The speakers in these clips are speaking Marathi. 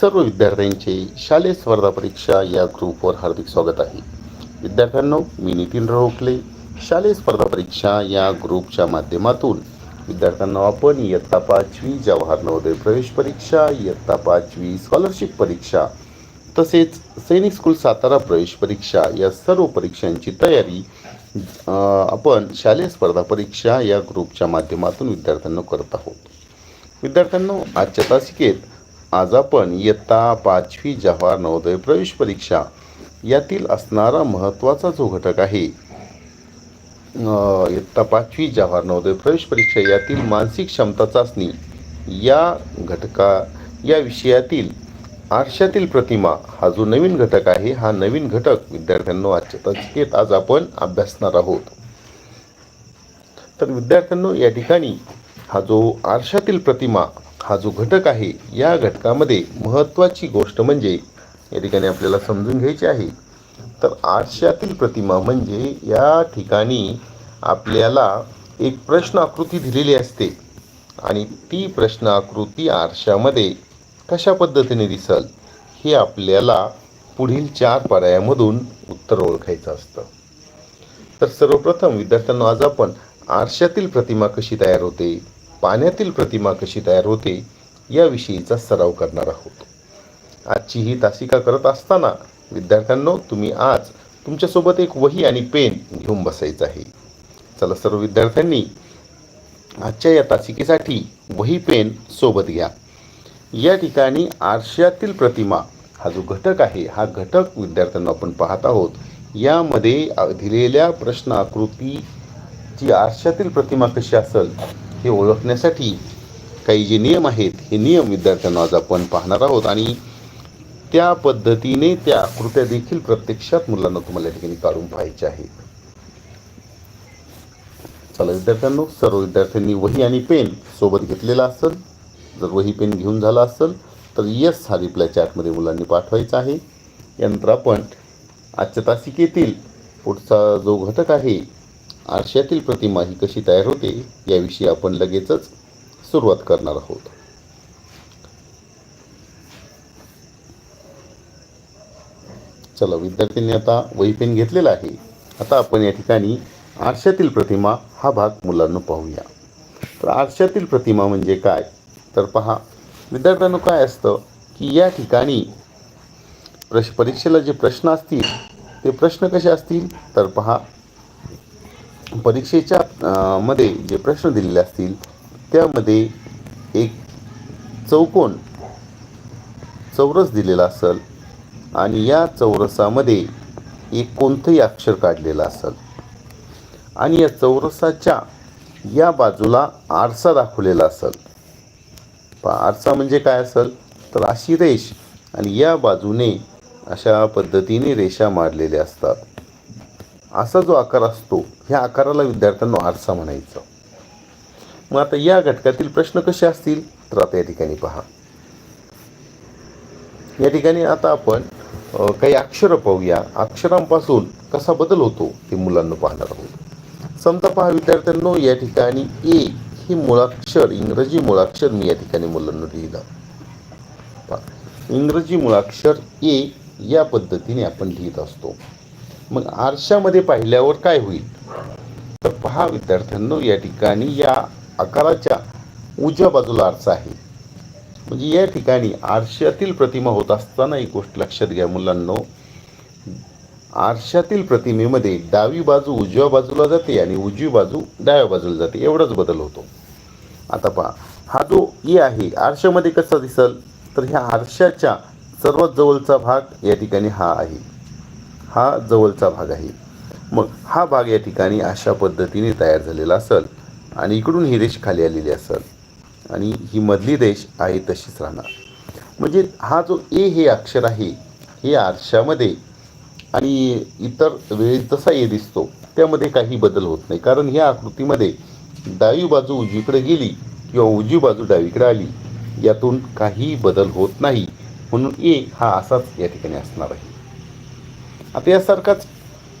सर्व विद्यार्थ्यांचे शालेय स्पर्धा परीक्षा या ग्रुपवर हार्दिक स्वागत आहे. विद्यार्थ्यांनो मी नितीन रोखले. शालेय स्पर्धा परीक्षा या ग्रुपच्या माध्यमातून विद्यार्थ्यांना आपण इयत्ता पाचवी जवाहर नवोदय प्रवेश परीक्षा इयत्ता पाचवी स्कॉलरशिप परीक्षा तसेच सैनिक स्कूल सातारा प्रवेश परीक्षा या सर्व परीक्षांची तयारी आपण शालेय स्पर्धा परीक्षा या ग्रुपच्या माध्यमातून विद्यार्थ्यांना करत आहोत. विद्यार्थ्यांनो आजच्या तासिकेत आज आपण इयत्ता पाचवी जवाहर नवोदय प्रवेश परीक्षा यातील असणारा महत्त्वाचा जो घटक आहे इयत्ता पाचवी जवाहर नवोदय प्रवेश परीक्षा यातील मानसिक क्षमता चाचणी या घटका या विषयातील आरशातील प्रतिमा हा जो नवीन घटक आहे हा नवीन घटक विद्यार्थ्यांनो वाचतात येत आज आपण अभ्यासणार आहोत. तर विद्यार्थ्यांनो या ठिकाणी हा जो आरशातील प्रतिमा हा जो घटक आहे या घटकामध्ये महत्त्वाची गोष्ट म्हणजे या ठिकाणी आपल्याला समजून घ्यायची आहे. तर आरशातील प्रतिमा म्हणजे या ठिकाणी आपल्याला एक प्रश्न आकृती दिलेली असते. आणि ती प्रश्न आकृती आरशामध्ये कशा पद्धतीने दिसल हे आपल्याला पुढील चार पर्यायामधून उत्तर ओळखायचं असतं. तर सर्वप्रथम विद्यार्थ्यांना आज आपण आरशातील प्रतिमा कशी तयार होते? पाण्यातील प्रतिमा कशी तयार होते याविषयीचा सराव करणार आहोत. आजची ही तासिका करत असताना विद्यार्थ्यांनो तुम्ही आज तुमच्यासोबत एक वही आणि पेन घेऊन बसायचं आहे. चला सर्व विद्यार्थ्यांनी आजच्या या तासिकेसाठी वही पेन सोबत घ्या. या ठिकाणी आरशातील प्रतिमा हा जो घटक आहे हा घटक विद्यार्थ्यांना आपण पाहत आहोत. यामध्ये दिलेल्या प्रश्न आकृतीची आरशातील प्रतिमा कशी असेल हे ओळखण्यासाठी काही जे नियम आहेत हे नियम विद्यार्थ्यांना आज आपण पाहणार आहोत आणि त्या पद्धतीने त्या आकृत्या देखील प्रत्यक्षात मुलांना तुम्हाला या ठिकाणी काढून पाहायच्या आहेत. चला विद्यार्थ्यांनो सर्व विद्यार्थ्यांनी वही आणि पेन सोबत घेतलेला असेल. जर वही पेन घेऊन झाला असेल तर यस हा रिप्लाय चॅटमध्ये मुलांनी पाठवायचा आहे. यानंतर आपण आजच्या तासिकेतील पुढचा जो घटक आहे आरशातील प्रतिमा ही कशी तयार होते याविषयी आपण लगेचच सुरुवात करणार आहोत. चला विद्यार्थ्यांनी आता वहीपेन घेतलेला आहे. आता आपण या ठिकाणी आरशातील प्रतिमा हा भाग मुलांना पाहूया. तर आरशातील प्रतिमा म्हणजे काय? तर पहा विद्यार्थ्यांना काय असतं की या ठिकाणी प्रश परीक्षेला जे प्रश्न असतील ते प्रश्न कसे असतील? तर पहा परीक्षेच्या मध्ये जे प्रश्न दिलेले असतील त्यामध्ये एक चौकोन चौरस दिलेला असेल आणि या चौरसामध्ये एक कोणतंही अक्षर काढलेलं असेल. आणि या चौरसाच्या या बाजूला आरसा दाखवलेला असेल. आरसा म्हणजे काय असेल? तर अशी रेष आणि या बाजूने अशा पद्धतीने रेषा मारलेल्या असतात. असा जो आकार असतो ह्या आकाराला विद्यार्थ्यांना आरसा म्हणायचं. मग आता या घटकातील प्रश्न कसे असतील? तर आता या ठिकाणी पहा. या ठिकाणी आता आपण काही अक्षरं पाहूया. अक्षरांपासून कसा बदल होतो ते मुलांना पाहणार आहोत. समजा पहा विद्यार्थ्यांनो या ठिकाणी ए हे मुळाक्षर इंग्रजी मुळाक्षर मी या ठिकाणी मुलांना लिहिलं. पहा, इंग्रजी मुळाक्षर ए या पद्धतीने आपण लिहित असतो. मग आरशामध्ये पाहिल्यावर काय होईल? तर पहा विद्यार्थ्यांनो या ठिकाणी या आकाराच्या उजव्या बाजूला आरसा आहे. म्हणजे या ठिकाणी आरशातील प्रतिमा होत असताना एक गोष्ट लक्षात घ्या मुलांनो. आरशातील प्रतिमेमध्ये डावी बाजू उजव्या बाजूला जाते आणि उजवी बाजू डाव्या बाजूला जाते. एवढाच बदल होतो. आता पहा हा जो ए आहे आरशामध्ये कसा दिसल? तर ह्या आरशाच्या सर्वात जवळचा भाग या ठिकाणी हा आहे. हा जवळचा भाग आहे. मग हा भाग या ठिकाणी अशा पद्धतीने तयार झालेला असेल आणि इकडून ही रेष खाली आलेली असेल आणि ही मधली रेष आहे तशीच राहणार. म्हणजे हा जो ए हे अक्षर आहे हे आरशामध्ये आणि इतर वेळी जसा ए दिसतो त्यामध्ये काही बदल होत नाही. कारण ह्या आकृतीमध्ये डावी बाजू उजवीकडे गेली किंवा उजवी बाजू डावीकडे आली यातून काही बदल होत नाही. म्हणून ए हा असाच या ठिकाणी असणार आहे. आता यासारखाच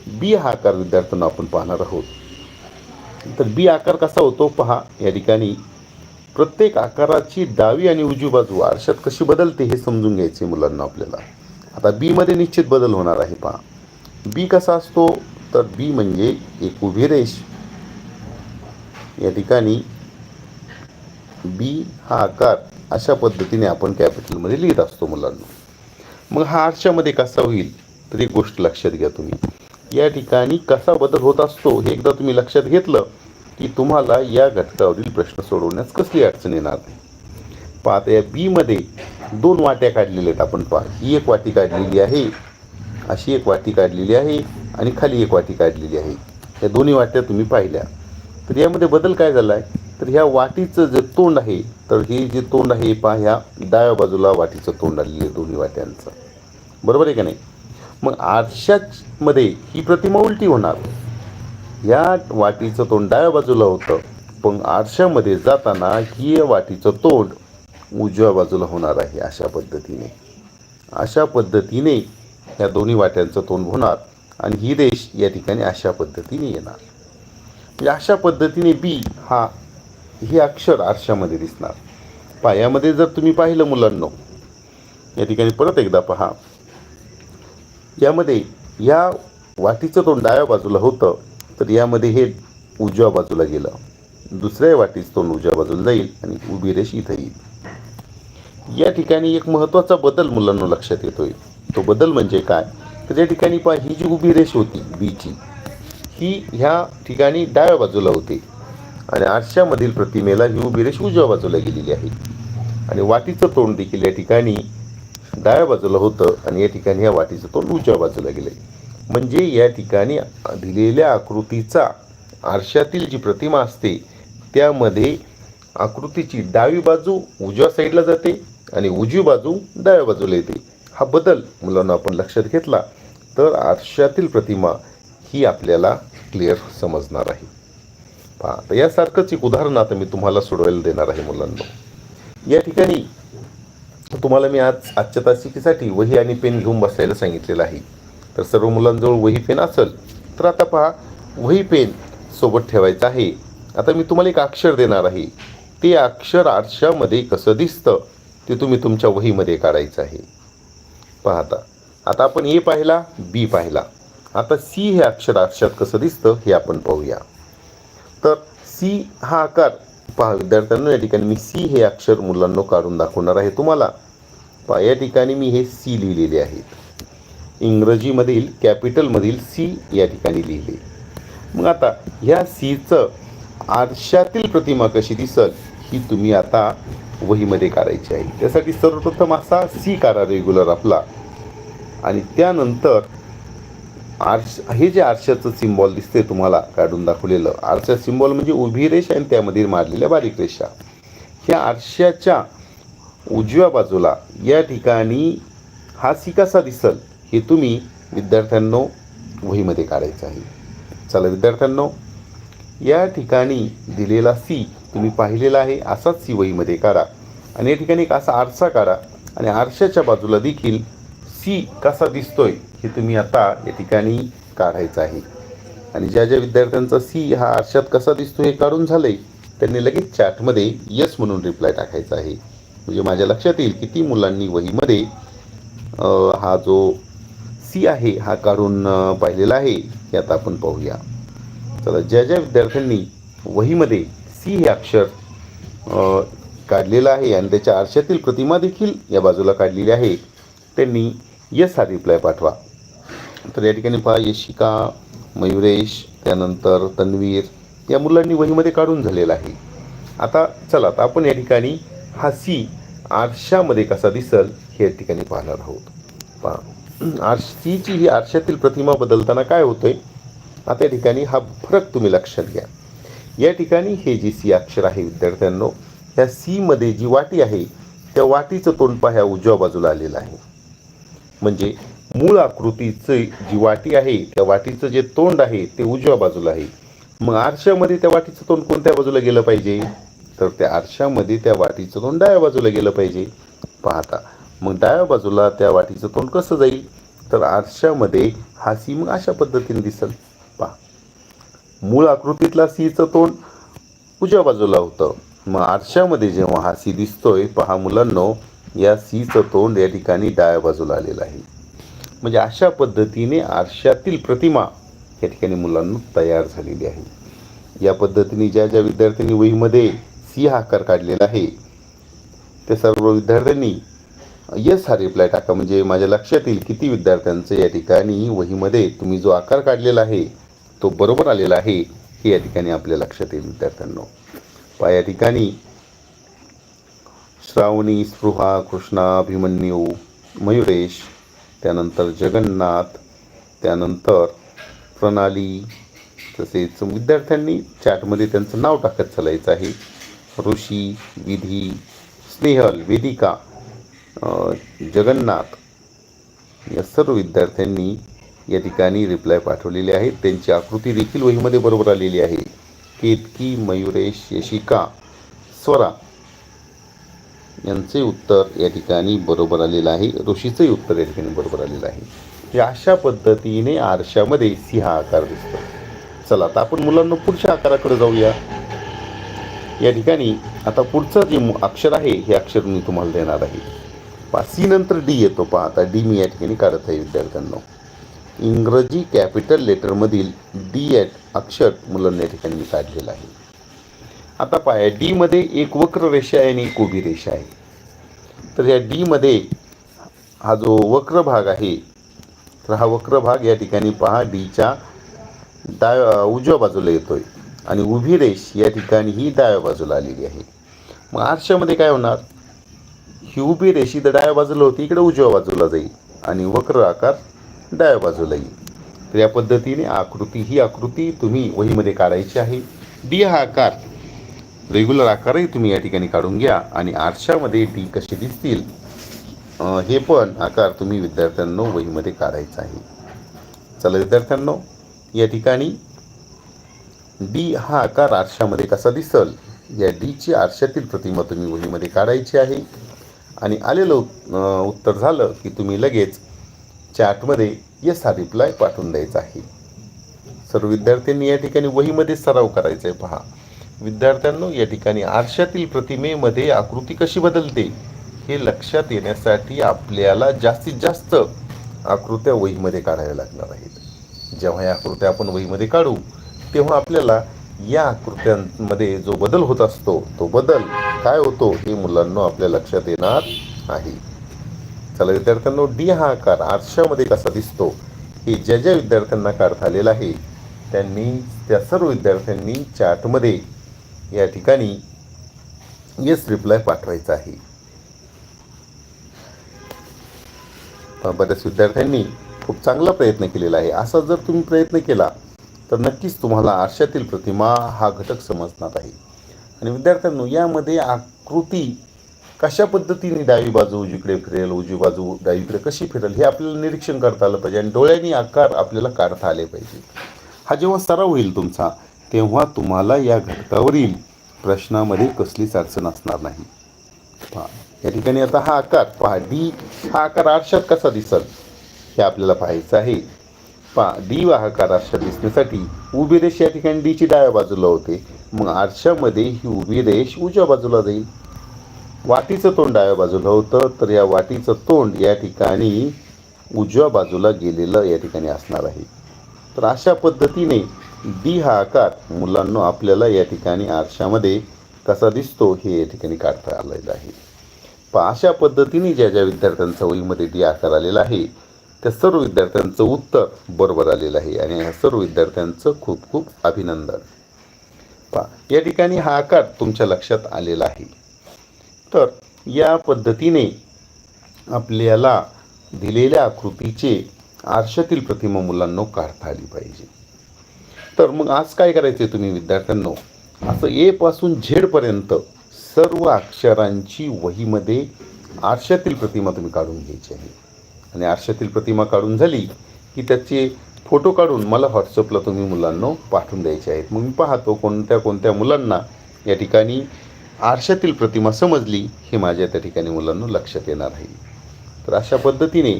बी हा आकार विद्यार्थ्यांना आपण पाहणार आहोत. तर बी आकार कसा होतो पहा या ठिकाणी प्रत्येक आकाराची डावी आणि उजवी बाजू आरशात कशी बदलते हे समजून घ्यायचे मुलांना आपल्याला. आता बीमध्ये निश्चित बदल होणार आहे पहा. बी कसा असतो? तर बी म्हणजे एक उभी रेष. या ठिकाणी बी हा आकार अशा पद्धतीने आपण कॅपिटलमध्ये लिहित असतो मुलांना. मग हा आरशामध्ये कसा होईल? तर एक गोष्ट लक्षात घ्या तुम्ही. या ठिकाणी कसा बदल होत असतो हे एकदा तुम्ही लक्षात घेतलं की तुम्हाला या घटकावरील प्रश्न सोडवण्यास कसली अडचण येणार नाही. पाहता या बीमध्ये दोन वाट्या काढलेल्या आहेत आपण पहा ही एक वाटी काढलेली आहे अशी एक वाटी काढलेली आहे आणि खाली एक वाटी काढलेली आहे. या दोन्ही वाट्या तुम्ही पाहिल्या. तर यामध्ये बदल काय झाला आहे तर ह्या वाटीचं जे तोंड आहे तर हे जे तोंड आहे पहा ह्या डाव्या बाजूला वाटीचं तोंड आलेलं आहे दोन्ही वाट्यांचं. बरोबर आहे का नाही? मग आरशामध्ये ही प्रतिमा उलटी होणार. या वाटीचं तोंड डाव्या बाजूला होतं. पण आरशामध्ये जाताना ही वाटीचं तोंड उजव्या बाजूला होणार आहे अशा पद्धतीने. अशा पद्धतीने या दोन्ही वाट्यांचं तोंड होणार आणि ही रेष या ठिकाणी अशा पद्धतीने येणार. म्हणजे अशा पद्धतीने बी हा हे अक्षर आरशामध्ये दिसणार. पायामध्ये जर तुम्ही पाहिलं मुलांनो या ठिकाणी परत एकदा पहा. यामध्ये या वाटीचं तोंड डाव्या बाजूला होतं तर यामध्ये हे उजव्या बाजूला गेलं. दुसऱ्या वाटीचं तोंड उजव्या बाजूला जाईल आणि उभी रेष इथं येईल. या ठिकाणी एक महत्त्वाचा बदल मुलांना लक्षात येतोय. तो बदल म्हणजे काय? तर या ठिकाणी पहा ही जी उभी रेष होती बीची ही ह्या ठिकाणी डाव्या बाजूला होती. आणि आरशामधील प्रतिमेला ही उभी रेष उजव्या बाजूला गेलेली आहे. आणि वाटीचं तोंड देखील या ठिकाणी डाव्या बाजूला होतं आणि या ठिकाणी या वाटीचं तोंड उजव्या बाजूला गेलं आहे म्हणजे या ठिकाणी दिलेल्या आकृतीचा आरशातील जी प्रतिमा असते त्यामध्ये आकृतीची डावी बाजू उजव्या साईडला जाते आणि उजवी बाजू डाव्या बाजूला येते. हा बदल मुलांना आपण लक्षात घेतला तर आरशातील प्रतिमा ही आपल्याला क्लिअर समजणार आहे. पहा यासारखंच एक उदाहरण आता मी तुम्हाला सोडवायला देणार आहे मुलांना. या ठिकाणी तुम्हाला मी आज आजच्या तासिकेसाठी वही आणि पेन घेऊन बसायला सांगितलेलं आहे. तर सर्व मुलांजवळ वही पेन असेल तर आता पहा वही पेन सोबत ठेवायचं आहे. आता मी तुम्हाला एक अक्षर देणार आहे. ते अक्षर आरशामध्ये कसं दिसतं ते तुम्ही तुमच्या वहीमध्ये काढायचं आहे. पाहता आता. आता आपण ए पाहिला बी पाहिला. आता सी हे अक्षर आरशात कसं दिसतं हे आपण पाहूया. तर सी हा आकार पहा विद्यार्थ्यांना या ठिकाणी मी सी हे अक्षर मुलांना काढून दाखवणार आहे तुम्हाला. या ठिकाणी मी हे सी लिहिलेले आहेत. इंग्रजीमधील कॅपिटलमधील सी या ठिकाणी लिहिले. मग आता ह्या सीचं आरशातील प्रतिमा कशी दिसल ही तुम्ही आता वहीमध्ये काढायची आहे. त्यासाठी सर्वप्रथम असा सी काढा रेग्युलर आपला. आणि त्यानंतर आरश हे जे आरशाचं सिम्बॉल दिसते तुम्हाला काढून दाखवलेलं आरशा सिम्बॉल म्हणजे उभी रेषा आणि त्यामध्ये मारलेल्या बारीक रेषा. ह्या आरशाच्या उजव्या बाजूला या ठिकाणी हा सी कसा दिसल हे तुम्ही विद्यार्थ्यांनो वहीमध्ये काढायचं आहे. चला विद्यार्थ्यांनो या ठिकाणी दिलेला सी तुम्ही पाहिलेला आहे असाच सी वहीमध्ये काढा. आणि या ठिकाणी एक असा आरसा काढा. आणि आरशाच्या बाजूला देखील सी कसा दिसतोय हे तुम्ही आता या ठिकाणी काढायचं आहे. आणि ज्या ज्या विद्यार्थ्यांचा सी हा आरशात कसा दिसतो हे काढून झालंय त्यांनी लगेच चॅटमध्ये यस म्हणून रिप्लाय टाकायचा आहे. म्हणजे माझ्या लक्षात येईल किती मुलांनी वहीमध्ये हा जो सी आहे हा काढून पाहिलेला आहे हे आता आपण पाहूया. चला ज्या ज्या विद्यार्थ्यांनी वहीमध्ये सी हे अक्षर काढलेलं आहे आणि त्याच्या आरशातील प्रतिमा देखील या बाजूला काढलेली आहे त्यांनी यस हा रिप्लाय पाठवा. तर या ठिकाणी पहा यशिका मयुरेश त्यानंतर तन्वीर या मुलांनी वहीमध्ये काढून झालेला आहे. आता चला आता आपण या ठिकाणी हा सी आरशामध्ये कसा दिसल हे या ठिकाणी पाहणार आहोत. पहा. आर सीची ही आरशातील प्रतिमा बदलताना काय होतंय? आता या ठिकाणी हा फरक तुम्ही लक्षात घ्या. या ठिकाणी हे जे सी अक्षर आहे विद्यार्थ्यांनो ह्या सीमध्ये जी वाटी आहे त्या वाटीचं तोंड पहा ह्या उजव्या बाजूला आलेलं आहे. म्हणजे मूळ आकृतीचं जी वाटी आहे त्या वाटीचं जे तोंड आहे ते उजव्या बाजूला आहे. मग आरशामध्ये त्या वाटीचं तोंड कोणत्या बाजूला गेलं पाहिजे? तर त्या आरशामध्ये त्या वाटीचं तोंड डाव्या बाजूला गेलं पाहिजे. पाहता. मग डाव्या बाजूला त्या वाटीचं तोंड कसं जाईल? तर आरशामध्ये हा सी मग अशा पद्धतीने दिसल. पहा. मूळ आकृतीतला सीचं तोंड उजव्या बाजूला होतं. मग आरशामध्ये जेव्हा हा सी दिसतोय पहा मुलांनो या सीचं तोंड या ठिकाणी डाव्या बाजूला आलेलं आहे. म्हणजे अशा पद्धतीने आरशातील प्रतिमा या ठिकाणी मुलांना तयार झालेली आहे. या पद्धतीने ज्या ज्या विद्यार्थ्यांनी वहीमध्ये सी हा आकार काढलेला आहे. त्या सर्व विद्यार्थ्यांनी यस हा रिप्लाय टाका. म्हणजे माझ्या लक्षात येईल किती विद्यार्थ्यांचं या ठिकाणी वहीमध्ये तुम्ही जो आकार काढलेला आहे तो बरोबर आलेला आहे हे या ठिकाणी आपल्या लक्षात येईल विद्यार्थ्यांनो. पहा या ठिकाणी श्रावणी स्पृहा कृष्णा अभिमन्यू मयुरेश त्यानंतर जगन्नाथ त्यानंतर प्रणाली तसेच विद्यार्थ्यांनी चॅटमध्ये त्यांचं नाव टाकत चालायचं आहे. ऋषी विधी स्नेहल वेदिका जगन्नाथ या सर्व विद्यार्थ्यांनी या ठिकाणी रिप्लाय पाठवलेले आहेत. त्यांची आकृती देखील वहीमध्ये बरोबर आलेली आहे. केतकी मयुरेश यशिका स्वरा यांचे उत्तर या ठिकाणी बरोबर आलेलं आहे. ऋषीचंही उत्तर या ठिकाणी बरोबर आलेलं आहे. म्हणजे अशा पद्धतीने आरशामध्ये सिंह आकार दिसतो. चला आता आपण मुलांना पुढच्या आकाराकडे जाऊया. या ठिकाणी आता पुढचं जे मु- अक्षर आहे हे अक्षर मी तुम्हाला देणार आहे. पा सी नंतर डी येतो पहा. आता डी मी या ठिकाणी काढत आहे विद्यार्थ्यांना. इंग्रजी कॅपिटल लेटरमधील डी ॲट अक्षर मुलांना या ठिकाणी मी काढलेलं आहे. आता पाया डीमध्ये एक वक्र रेषा आहे आणि एक उभी रेषा आहे. तर या डीमध्ये हा जो वक्र भाग आहे तर हा वक्र भाग या ठिकाणी पहा डीच्या डाव्या उजव्या बाजूला येतोय. आणि उभी रेष या ठिकाणी ही डाव्या बाजूला आलेली आहे. मग आरशामध्ये काय होणार? ही उभी रेष इथं डाव्या बाजूला होती इकडे उजव्या बाजूला जाईल आणि वक्र आकार डाव्या बाजूला येईल. तर या पद्धतीने आकृती ही आकृती तुम्ही वहीमध्ये काढायची आहे. डी हा आकार रेग्युलर आकारही तुम्ही या ठिकाणी काढून घ्या आणि आरशामध्ये डी कसे दिसतील हे पण आकार तुम्ही विद्यार्थ्यांनो वहीमध्ये काढायचं आहे. चला विद्यार्थ्यांनो या ठिकाणी डी हा आकार आरशामध्ये कसा दिसल? या डीची आरशातील प्रतिमा तुम्ही वहीमध्ये काढायची आहे. आणि आलेलं उत्तर झालं की तुम्ही लगेच चॅटमध्ये यस हा रिप्लाय पाठवून द्यायचा आहे. सर्व विद्यार्थ्यांनी या ठिकाणी वहीमध्ये सराव करायचा आहे पहा. विद्यार्थ्यांनो या ठिकाणी आरशातील प्रतिमेमध्ये आकृती कशी बदलते? हे लक्षात येण्यासाठी आपल्याला जास्तीत जास्त आकृत्या वहीमध्ये काढाव्या लागणार आहेत. जेव्हा या आकृत्या आपण वहीमध्ये काढू तेव्हा आपल्याला या आकृत्यांमध्ये जो बदल होत असतो तो बदल काय होतो हे मुलांना आपल्या लक्षात येणार आहे चला विद्यार्थ्यांनो डी हा आकार आरशामध्ये कसा दिसतो हे ज्या ज्या विद्यार्थ्यांना काढता आलेला आहे त्यांनी त्या सर्व विद्यार्थ्यांनी चॅटमध्ये या ठिकाणी येस रिप्लाय पाठवायचा आहे. बऱ्याच विद्यार्थ्यांनी खूप चांगला प्रयत्न केलेला आहे. असा जर तुम्ही प्रयत्न केला तर नक्कीच तुम्हाला आरशातील प्रतिमा हा घटक समजणार आहे. आणि विद्यार्थ्यांनो यामध्ये आकृती कशा पद्धतीने डावी बाजू उजवीकडे फिरेल उजवी बाजू डावीकडे कशी फिरेल हे आपल्याला निरीक्षण करता आलं पाहिजे आणि डोळ्यांनी आकार आपल्याला काढता आले पाहिजे. हा जेव्हा सराव होईल तुमचा तेव्हा तुम्हाला या घटकावरील प्रश्नामध्ये कसलीच अडचण असणार नाही. पहा या ठिकाणी आता हा आकार पहा डी हा आकार आरशात कसा दिसल हे आपल्याला पाहायचं आहे. पहा डी हा आकार आरशात दिसण्यासाठी उभी रेष या ठिकाणी डीची डाव्या बाजूला होते. मग आरशामध्ये ही उभी रेष उजव्या बाजूला जाईल. वाटीचं तोंड डाव्या बाजूला होतं तर या वाटीचं तोंड या ठिकाणी उजव्या बाजूला गेलेलं या ठिकाणी असणार आहे. तर अशा पद्धतीने डी हा आकार मुलांना आपल्याला या ठिकाणी आरशामध्ये कसा दिसतो हे या ठिकाणी काढता आलेलं आहे. पहा अशा पद्धतीने ज्या ज्या विद्यार्थ्यांचा वहीमध्ये डी आकार आलेला आहे त्या सर्व विद्यार्थ्यांचं उत्तर बरोबर आलेलं आहे आणि ह्या सर्व विद्यार्थ्यांचं खूप खूप अभिनंदन. पहा या ठिकाणी हा आकार तुमच्या लक्षात आलेला आहे. तर या पद्धतीने आपल्याला दिलेल्या आकृतीचे आरशातील प्रतिमा मुलांना काढता आली पाहिजे. तर मग आज काय करायचं आहे तुम्ही विद्यार्थ्यांनो? असं ए पासून झेडपर्यंत सर्व अक्षरांची वहीमध्ये आरशातील प्रतिमा तुम्ही काढून घ्यायची आहे. आणि आरशातील प्रतिमा काढून झाली की त्याचे फोटो काढून मला व्हॉट्सअपला तुम्ही मुलांना पाठवून द्यायचे आहेत. मग मी पाहतो कोणत्या कोणत्या मुलांना या ठिकाणी आरशातील प्रतिमा समजली हे माझ्या त्या ठिकाणी मुलांना लक्षात येणार आहे. तर अशा पद्धतीने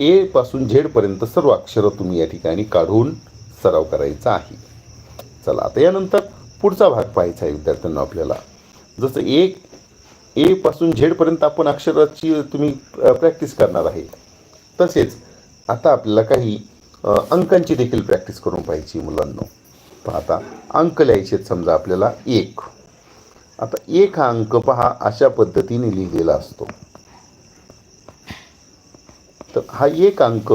ए पासून झेडपर्यंत सर्व अक्षरं तुम्ही या ठिकाणी काढून सराव करायचा आहे. चला आता यानंतर पुढचा भाग पाहायचा आहे विद्यार्थ्यांना आपल्याला. जसं एक ए पासून झेडपर्यंत आपण अक्षराची तुम्ही प्रॅक्टिस करणार आहे. तसेच आता आपल्याला काही अंकांची देखील प्रॅक्टिस करून पाहिजे मुलांना. आता अंक लिहायचे समजा आपल्याला एक. आता एक हा अंक पहा अशा पद्धतीने लिहिलेला असतो. तर हा एक अंक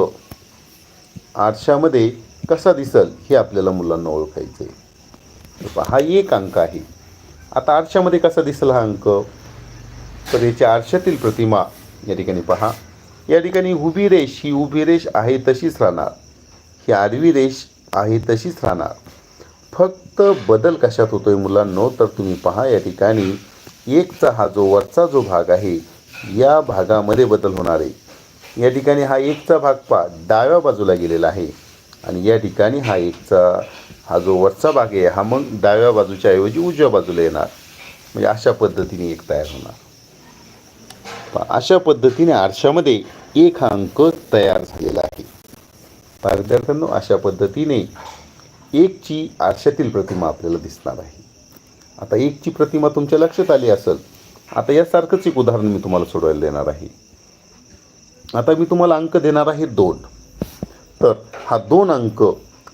आरशामध्ये कसा दिसल हे आपल्याला मुलांना ओळखायचं आहे पहा, हा एक अंक आहे. आता आरशामध्ये कसा दिसल हा अंक? तर याच्या आरशातील प्रतिमा या ठिकाणी पहा. या ठिकाणी उभी रेष ही उभी रेष आहे तशीच राहणार. ही आडवी रेष आहे तशीच राहणार. फक्त बदल कशात होतो आहे मुलांनो तर तुम्ही पहा या ठिकाणी. एकचा हा जो वरचा जो भाग आहे या भागामध्ये बदल होणार आहे. या ठिकाणी हा एकचा भाग पा डाव्या बाजूला गेलेला आहे. आणि या ठिकाणी हा एकचा हा जो वरचा भाग आहे हा मग डाव्या बाजूच्या ऐवजी उजव्या बाजूला येणार. म्हणजे अशा पद्धतीने एक तयार होणार. अशा पद्धतीने आरशामध्ये एक हा अंक तयार झालेला आहे. विद्यार्थ्यांनो अशा पद्धतीने एकची आरशातील प्रतिमा आपल्याला दिसणार आहे. आता एकची प्रतिमा तुमच्या लक्षात आली असेल आता यासारखंच एक उदाहरण मी तुम्हाला सोडवायला देणार आहे. आता मी तुम्हाला अंक देणार आहे दोन. तर हा दोन अंक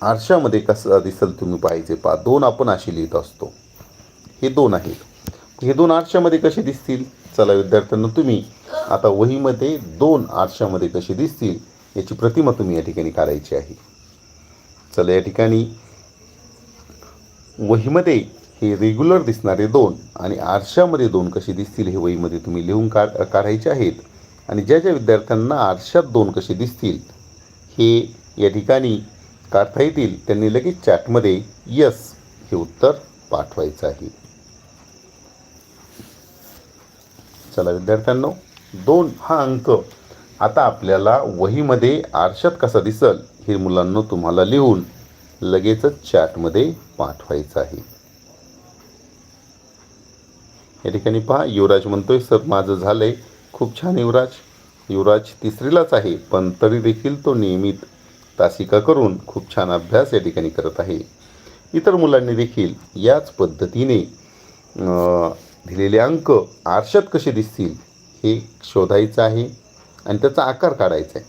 आरशामध्ये कसा दिसेल तुम्ही पाहिजे पहा. दोन आपण अशी लिहित असतो. हे दोन आहेत. हे दोन आरशामध्ये कसे दिसतील? चला विद्यार्थ्यांना तुम्ही आता वहीमध्ये दोन आरशामध्ये कसे दिसतील याची प्रतिमा तुम्ही या ठिकाणी काढायची आहे. चला या ठिकाणी वहीमध्ये हे रेग्युलर दिसणारे दोन आणि आरशामध्ये दोन कसे दिसतील हे वहीमध्ये तुम्ही लिहून काढ काढायचे आहेत. आणि ज्या ज्या विद्यार्थ्यांना आरशात दोन कसे दिसतील हे या ठिकाणी काढता येतील त्यांनी लगेच चॅटमध्ये यस हे उत्तर पाठवायचं आहे. चला विद्यार्थ्यांनो दोन हा अंक. आता आपल्याला वहीमध्ये आरशात कसा दिसल हे मुलांना तुम्हाला लिहून लगेचच चॅटमध्ये पाठवायचं आहे. या ठिकाणी पहा युवराज म्हणतोय सर माझं झालंय. खूप छान युवराज. युवराज तिसरीलाच आहे पण तरी देखील तो नियमित तासिका करून खूप छान अभ्यास या ठिकाणी करत आहे. इतर मुलांनी देखील याच पद्धतीने दिलेले अंक आरशात कसे दिसतील हे शोधायचं आहे आणि त्याचा आकार काढायचा आहे.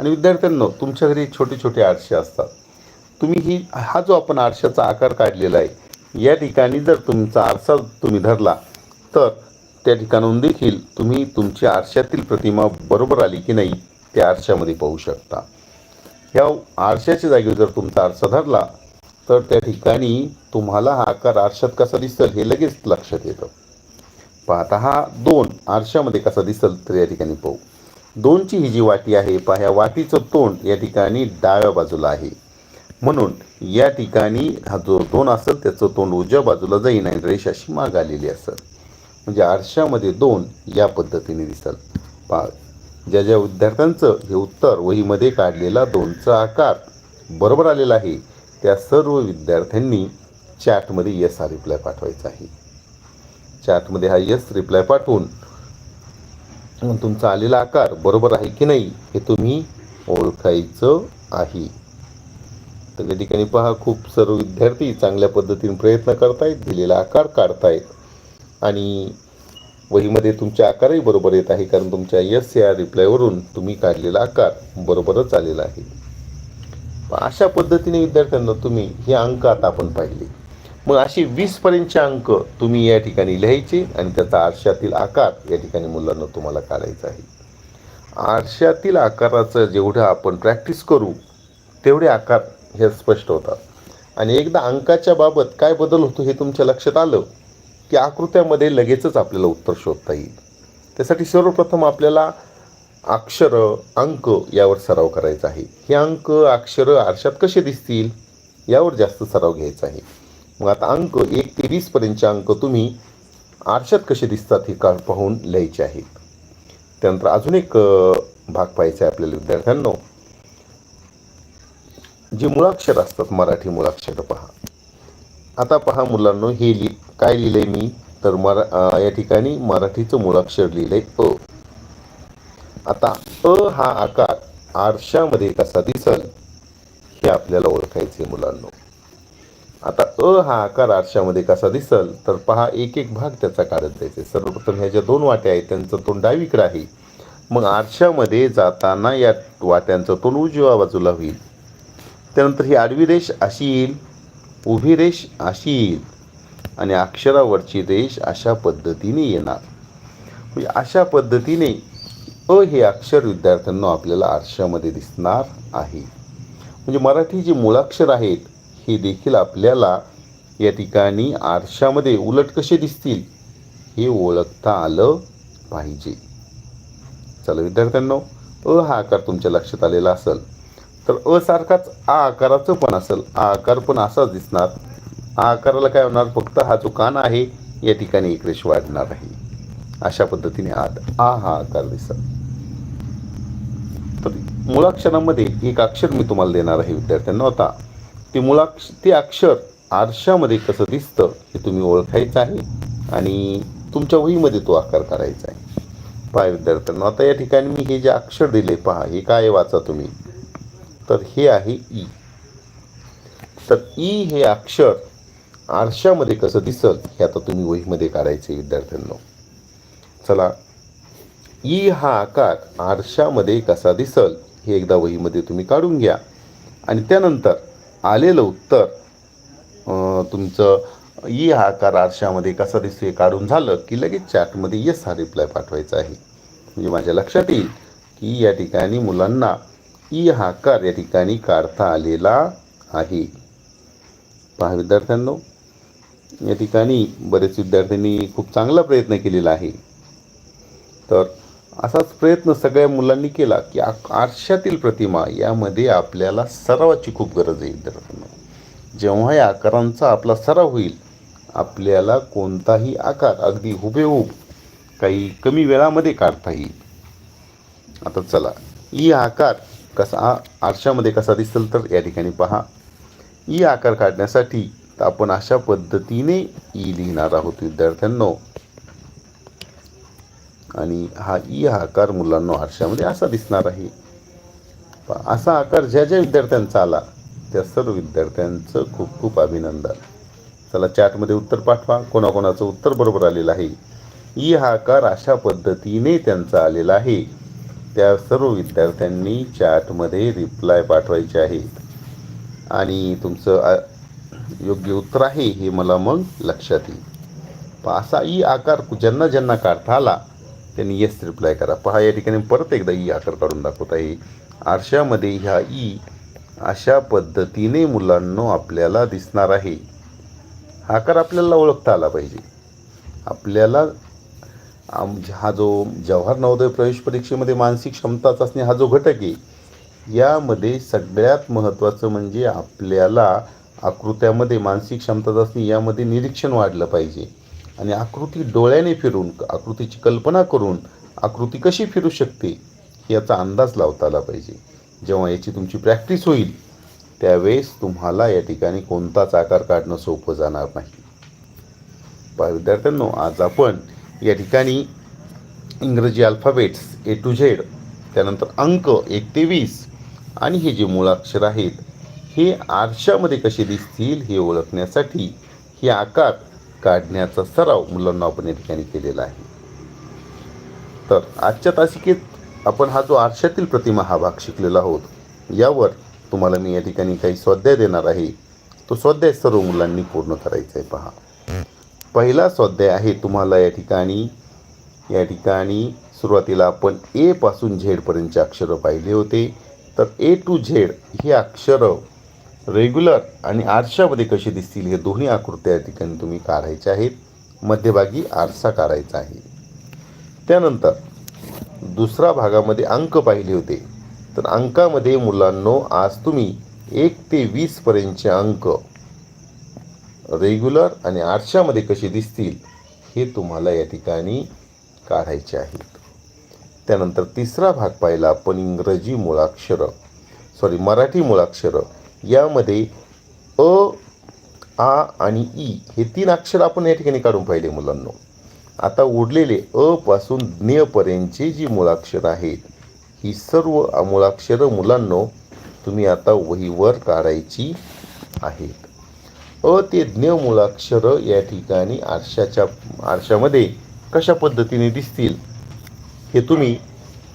आणि विद्यार्थ्यांनो तुमच्या घरी छोटे छोटे आरसे असतात. तुम्ही ही हा जो आपण आरशाचा आकार काढलेला आहे या ठिकाणी जर तुमचा आरसा तुम्ही धरला तर त्या ठिकाणाहून देखील तुम्ही तुमच्या आरशातील प्रतिमा बरोबर आली की नाही त्या आरशामध्ये पाहू शकता. ह्या आरशाच्या जागेवर जर तुमचा आरसा धरला तर त्या ठिकाणी तुम्हाला हा आकार आरशात कसा दिसतं हे लगेच लक्षात येतं. पाहता हा दोन आरशामध्ये कसा दिसल तर या ठिकाणी पाहू. दोनची ही जी वाटी आहे पहा ह्या वाटीचं तोंड या ठिकाणी डाव्या बाजूला आहे. म्हणून या ठिकाणी हा जो दोन असेल त्याचं तोंड उजव्या बाजूला जाईन आणि रेष अशी माग आलेली असेल. म्हणजे आरशामध्ये दोन या पद्धतीने दिसल. पा ज्या ज्या विद्यार्थ्यांचं हे उत्तर वहीमध्ये काढलेला दोनचा आकार बरोबर आलेला आहे त्या सर्व विद्यार्थ्यांनी चॅटमध्ये यस हा रिप्लाय पाठवायचा आहे. चॅटमध्ये हा यस रिप्लाय पाठवून. तुमचा आलेला आकार बरोबर आहे की नाही हे तुम्ही ओळखायचं आहे. तर या ठिकाणी पहा खूप सर्व विद्यार्थी चांगल्या पद्धतीने प्रयत्न करतायत दिलेला आकार काढतायत. आणि वहीमध्ये तुमचे आकारही बरोबर येत आहे कारण तुमच्या यस या रिप्लायवरून तुम्ही काढलेला आकार बरोबरच आलेला आहे. अशा पद्धतीने विद्यार्थ्यांना तुम्ही हे अंक आता आपण पाहिले. मग अशी वीसपर्यंतचे अंक तुम्ही या ठिकाणी लिहायचे आणि त्याचा आरशातील आकार या ठिकाणी मुलांना तुम्हाला काढायचा आहे. आरशातील आकाराचं जेवढं आपण प्रॅक्टिस करू तेवढे आकार हे स्पष्ट होतात. आणि एकदा अंकाच्या बाबत काय बदल होतो हे तुमच्या लक्षात आलं की आकृत्यामध्ये लगेचच आपल्याला उत्तर शोधता येईल. त्यासाठी सर्वप्रथम आपल्याला अक्षरं अंक यावर सराव करायचा आहे. हे अंक अक्षरं आरशात कसे दिसतील यावर जास्त सराव घ्यायचा आहे. मग आता अंक एक ते वीसपर्यंतचे अंक तुम्ही आरशात कसे दिसतात हे का पाहून लिहायचे आहेत. त्यानंतर अजून एक भाग पाहायचा आहे आपल्याला विद्यार्थ्यांनो. जे मुळाक्षर असतात मराठी मुळाक्षर पहा. आता पहा मुलांनो हे लि काय लिहिलंय मी? तर मरा या ठिकाणी मराठीचं मुळाक्षर लिहिलंय अ. आता अ हा आकार आरशामध्ये कसा दिसल हे आपल्याला ओळखायचे मुलांनो. आता अ हा आकार आरशामध्ये कसा दिसल तर पहा एक एक भाग त्याचा काढत जायचे. सर्वप्रथम ह्या ज्या दोन वाट्या आहेत त्यांचं तोंड डावीकडे आहे. मग आरशामध्ये जाताना या वाट्यांचं तोंड उजव्या बाजूला होईल. त्यानंतर ही आडवी रेष अशी येईल उभी रेष अशी येईल. आणि अक्षरावरची रेष अशा पद्धतीने येणार. म्हणजे अशा पद्धतीने अ हे अक्षर विद्यार्थ्यांना आपल्याला आरशामध्ये दिसणार आहे. म्हणजे मराठी जी मुळाक्षर आहेत हे देखील आपल्याला या ठिकाणी आरशामध्ये उलट कसे दिसतील हे ओळखता आलं पाहिजे. चला विद्यार्थ्यांनो अ हा आकार तुमच्या लक्षात आलेला असेल तर अ सारखाच आ आकाराचं पण असेल आ आकार पण असाच दिसणार. आ आकाराला काय होणार? फक्त हा जो कान आहे या ठिकाणी एक रेष वाढणार आहे. अशा पद्धतीने आत आ हा आकार दिसत तर मुळाक्षरामध्ये एक अक्षर मी तुम्हाला देणार आहे विद्यार्थ्यांना. आता ते मुळाक्ष ते अक्षर आरशामध्ये कसं दिसतं हे तुम्ही ओळखायचं आहे आणि तुमच्या वहीमध्ये तो आकार करायचा आहे. पहा विद्यार्थ्यांना आता या ठिकाणी मी हे जे अक्षर दिले पहा हे काय वाचा तुम्ही? तर हे आहे ई. तर ई हे अक्षर आरशामध्ये कसं दिसल हे आता तुम्ही वहीमध्ये काढायचे विद्यार्थ्यांना. चला ई हा आकार आरशामध्ये कसा दिसल हे एकदा वहीमध्ये तुम्ही काढून घ्या. आणि त्यानंतर आलेलं उत्तर तुमचं ई हा आकार आरशामध्ये कसा दिसतो हे काढून झालं की लगेच चॅटमध्ये येस हा रिप्लाय पाठवायचा आहे. म्हणजे माझ्या लक्षात येईल की या ठिकाणी मुलांना ई हा आकार या ठिकाणी काढता आलेला आहे. पहा विद्यार्थ्यांनो या ठिकाणी बरेच विद्यार्थ्यांनी खूप चांगला प्रयत्न केलेला आहे. तर असाच प्रयत्न सगळ्या मुलांनी केला की आ आरशातील प्रतिमा यामध्ये आपल्याला सरावाची खूप गरज आहे विद्यार्थ्यांना. जेव्हा या आकारांचा आपला सराव होईल आपल्याला कोणताही आकार अगदी हुबेहूब काही कमी वेळामध्ये काढता येईल. आता चला ई आकार कसा आ- आरशामध्ये कसा दिसेल तर या ठिकाणी पहा. ई आकार काढण्यासाठी आपण अशा पद्धतीने ई लिहिणार आहोत विद्यार्थ्यांनो. आणि हा ई हा आकार मुलांना आरशामध्ये असा दिसणार आहे. असा आकार ज्या ज्या विद्यार्थ्यांचा आला त्या सर्व विद्यार्थ्यांचं खूप खूप अभिनंदन. चला चॅटमध्ये उत्तर पाठवा कोणाकोणाचं उत्तर बरोबर आलेलं आहे. ई हा आकार अशा पद्धतीने त्यांचा आलेला आहे. त्या सर्व विद्यार्थ्यांनी चॅटमध्ये रिप्लाय पाठवायचे आहेत. आणि तुमचं योग्य उत्तर आहे हे मला मग लक्षात येईल. असा ई आकार ज्यांना ज्यांना काढता आला त्यांनी येस रिप्लाय करा. पहा या ठिकाणी परत एकदा ई आकार काढून दाखवत आहे. आरशामध्ये ह्या ई अशा पद्धतीने मुलांनो आपल्याला दिसणार आहे. हा आकार आपल्याला ओळखता आला पाहिजे. आपल्याला आम हा जो जवाहर नवोदय प्रवेश परीक्षेमध्ये मानसिक क्षमता चाचणी हा जो घटक आहे यामध्ये सगळ्यात महत्त्वाचं म्हणजे आपल्याला आकृत्यामध्ये मानसिक क्षमता चाचणी यामध्ये निरीक्षण वाढलं पाहिजे. आणि आकृती डोळ्याने फिरून आकृतीची कल्पना करून आकृती कशी फिरू शकते याचा अंदाज लावता आला पाहिजे. जेव्हा याची तुमची प्रॅक्टिस होईल त्यावेळेस तुम्हाला या ठिकाणी कोणताच आकार काढणं सोपं जाणार नाही. पहा विद्यार्थ्यांनो आज आपण या ठिकाणी इंग्रजी अल्फाबेट्स ए टू झेड त्यानंतर अंक एक ते वीस आणि हे जे मुळाक्षर आहेत हे आरशामध्ये कसे दिसतील हे ओळखण्यासाठी हे आकार काढण्याचा सराव मुलांना आपण या ठिकाणी केलेला आहे. तर आजच्या तासिकेत आपण हा जो आरशातील प्रतिमा हा भाग शिकलेला आहोत यावर तुम्हाला मी या ठिकाणी काही स्वाध्याय देणार आहे. तो स्वाध्याय सर्व मुलांनी पूर्ण करायचा आहे. पहा. पहिला स्वाध्याय आहे तुम्हाला या ठिकाणी या ठिकाणी सुरुवातीला आपण ए पासून झेडपर्यंतचे अक्षरं पाहिले होते. तर ए टू झेड ही अक्षरं रेग्युलर आणि आरशामध्ये कशी दिसतील हे दोन्ही आकृत्या या ठिकाणी तुम्ही काढायच्या आहेत. मध्यभागी आरसा काढायचा आहे. त्यानंतर दुसरा भागामध्ये अंक पाहिले होते. तर अंकामध्ये मुलांनो आज तुम्ही एक ते वीसपर्यंतचे अंक रेग्युलर आणि आरशामध्ये कसे दिसतील हे तुम्हाला या ठिकाणी काढायचे आहेत. त्यानंतर तिसरा भाग पाहिला आपण इंग्रजी मुळाक्षरं. सॉरी मराठी मुळाक्षरं. यामध्ये अ आ आणि ई हे तीन अक्षर आपण या ठिकाणी काढून पाहिले मुलांनो. आता उरलेले अ पासून ज्ञपर्यंतचे जी मुळाक्षरं आहेत ही सर्व मुळाक्षरं मुलांनो तुम्ही आता वहीवर काढायची आहेत. अ ते ज्ञ मुळाक्षरं या ठिकाणी आरशाच्या आरशामध्ये कशा पद्धतीने दिसतील हे तुम्ही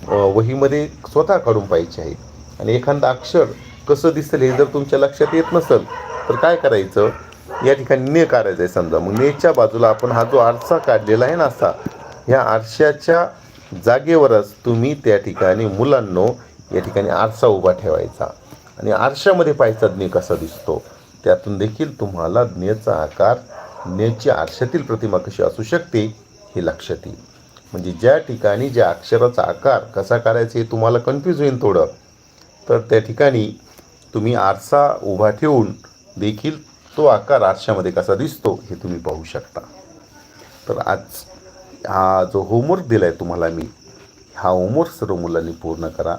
वहीमध्ये स्वतः काढून पाहिजे आहेत. आणि एखादं अक्षर कसं दिसेल हे जर तुमच्या लक्षात येत नसेल तर काय करायचं? या ठिकाणी ने काढायचं आहे समजा. मग नेच्या बाजूला आपण हा जो आरसा काढलेला आहे ना असा ह्या आरशाच्या जागेवरच तुम्ही त्या ठिकाणी मुलांनो या ठिकाणी आरसा उभा ठेवायचा. आणि आरशामध्ये पाहायचा ज्ञ कसा दिसतो? त्यातून देखील तुम्हाला ज्ञेचा आकार ज्ञेची आरशातील प्रतिमा कशी असू शकते हे लक्षात येईल. म्हणजे ज्या ठिकाणी ज्या अक्षराचा आकार कसा करायचा हे तुम्हाला कन्फ्यूज होईल थोडं. तर त्या ठिकाणी तुम्ही आरसा उभा ठेवून देखील तो आकार आरशामध्ये कसा दिसतो हे तुम्ही पाहू शकता. तर आज हा जो होमवर्क दिला आहे तुम्हाला मी हा होमवर्क सर्व मुलांनी पूर्ण करा.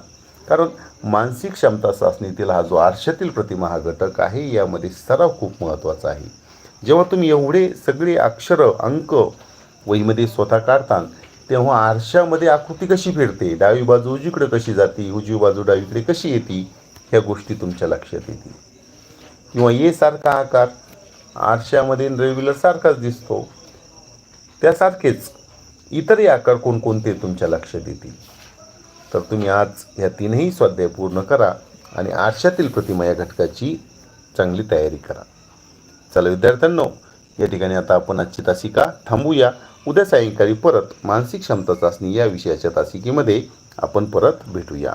कारण मानसिक क्षमता चाचणीतील हा जो आरशातील प्रतिमा हा घटक आहे यामध्ये सराव खूप महत्त्वाचा आहे. जेव्हा तुम्ही एवढे सगळे अक्षरं अंक वहीमध्ये स्वतः काढता तेव्हा आरशामध्ये आकृती कशी फिरते? डावी बाजू उजवीकडे कशी जाते? उजवी बाजू डावीकडे कशी येते? ह्या गोष्टी तुमच्या लक्षात येतील. किंवा ये सारखा आकार आरशामध्ये रेग्युलर सारखाच दिसतो. त्यासारखेच इतरही आकार कोणकोणते तुमच्या लक्षात येतील. तर तुम्ही आज ह्या तीनही स्वाध्याय पूर्ण करा आणि आरशातील प्रतिमा या घटकाची चांगली तयारी करा. चला विद्यार्थ्यांनो या ठिकाणी आता आपण आजची तासिका थांबूया. उद्या सायंकाळी परत मानसिक क्षमता चाचणी या विषयाच्या तासिकेमध्ये आपण परत भेटूया.